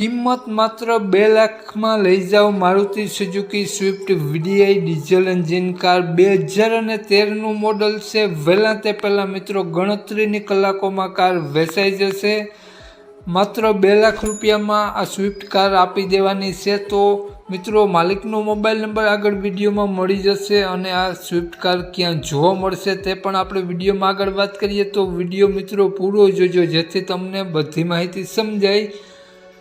કિંમત માત્ર બે લાખમાં લઈ જાઓ. Maruti Suzuki Swift VDI diesel engine car બે હજાર અને તેરનું મોડલ છે. વહેલા તે પહેલાં મિત્રો ગણતરીની કલાકોમાં કાર વેચાઈ જશે. માત્ર બે લાખ રૂપિયામાં આ સ્વિફ્ટ કાર આપી દેવાની છે. તો મિત્રો માલિકનો મોબાઈલ નંબર આગળ વિડીયોમાં મળી જશે અને આ સ્વિફ્ટ કાર ક્યાં જોવા મળશે તે પણ આપણે વિડીયોમાં આગળ વાત કરીએ. તો વીડિયો મિત્રો પૂરો જોજો જેથી તમને બધી માહિતી સમજાય.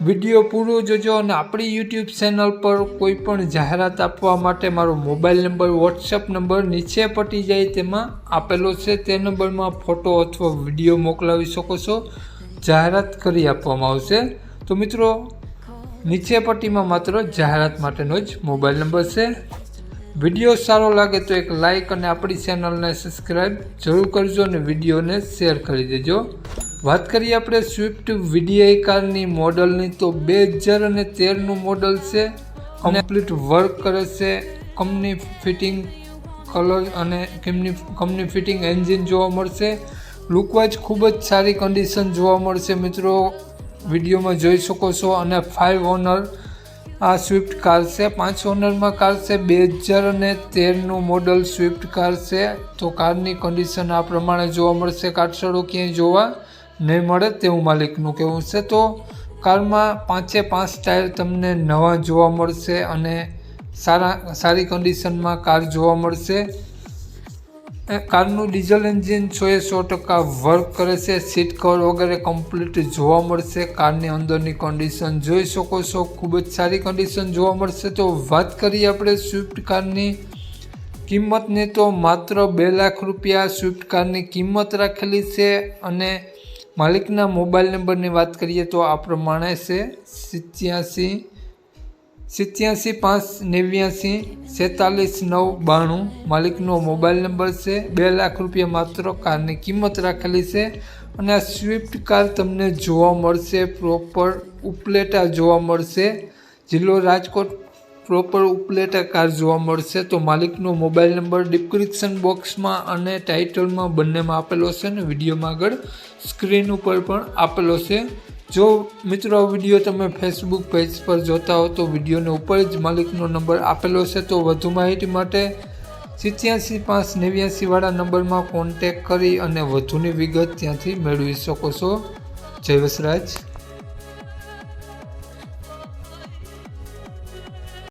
વીડિયો પૂરો જોજો અને આપણી યુટ્યુબ ચેનલ પર કોઈ પણ જાહેરાત આપવા માટે મારો મોબાઈલ નંબર વોટ્સઅપ નંબર નીચે પટી જાય તેમાં આપેલો છે. તે નંબરમાં ફોટો અથવા વીડિયો મોકલાવી શકો છો. જાહેરાત કરી આપવામાં આવશે. તો મિત્રો, નીચે પટ્ટીમાં માત્ર જાહેરાત માટેનો જ મોબાઈલ નંબર છે. વીડિયો સારો લાગે તો એક લાઈક અને આપણી ચેનલને સબસ્ક્રાઈબ જરૂર કરજો અને વિડીયોને શેર કરી દેજો. વાત કરીએ આપણે સ્વિફ્ટ વીડીઆઈ કારની મોડલની તો બે હજાર અને તેરનું મોડલ છે. કમ્પ્લીટ વર્ક કરે છે. કંપની ફિટિંગ કલર અને કંપની કંપની ફિટિંગ એન્જિન જોવા મળશે. લુકવાઇઝ ખૂબ જ સારી કન્ડિશન જોવા મળશે મિત્રો. વિડીયોમાં જોઈ શકો છો અને ફાઇવ ઓનર આ સ્વિફ્ટ કાર છે. પાંચ ઓનરમાં કાર છે. બે હજાર અને તેરનું મોડલ સ્વિફ્ટ કાર છે. તો કારની કન્ડિશન આ પ્રમાણે જોવા મળશે. કાટસડો ક્યાંય જોવા. મળે તેવું માલિકનું કહેવું છે. તો કારમાં પાંચે પાંચ ટાયર તમને નવા જોવા મળશે અને સારા, સારી કન્ડિશનમાં કાર જોવા મળશે. કારનું ડીઝલ એન્જિન સો એ સો ટકા વર્ક કરે છે. સીટ કવર વગેરે કમ્પ્લીટ જોવા મળશે. કારની અંદરની કન્ડિશન જોઈ શકો છો. ખૂબ જ સારી કન્ડિશન જોવા મળશે. તો વાત કરીએ આપણે સ્વિફ્ટ કારની કિંમતની. તો માત્ર બે લાખ રૂપિયા સ્વિફ્ટ કારની કિંમત રાખેલી છે અને માલિકના મોબાઈલ નંબરની વાત કરીએ તો આ પ્રમાણે છે સિત્યાસી સિત્યાસી પાંચ નેવ્યાસી સેતાલીસ નવ બાણું. માલિકનો મોબાઈલ નંબર છે બે લાખ રૂપિયા માત્ર. કારની કિંમત રાખેલી છે અને આ સ્વિફ્ટ કાર તમને જોવા મળશે, પ્રોપર ઉપલેટા જોવા મળશે. જિલ્લો રાજકોટ પ્રોપર ઉપલેટા કાર જોવા મળશે, તો માલિકનો મોબાઈલ નંબર ડિસ્ક્રિપ્શન બોક્સમાં અને ટાઇટલમાં બંનેમાં આપેલો છે અને વિડીયોમાં આગળ સ્ક્રીન ઉપર પણ આપેલો છે જો મિત્રો વીડિયો તમે ફેસબુક પેજ પર જોતા હો, તો વિડીયોને ઉપર જ માલિકનો નંબર આપેલો છે તો વધુ માહિતી માટે સિત્યાસી પાંચ નેવ્યાસીવાળા નંબરમાં કોન્ટેક કરી અને વધુની વિગત ત્યાંથી મેળવી શકો છો. જય વસરાજ.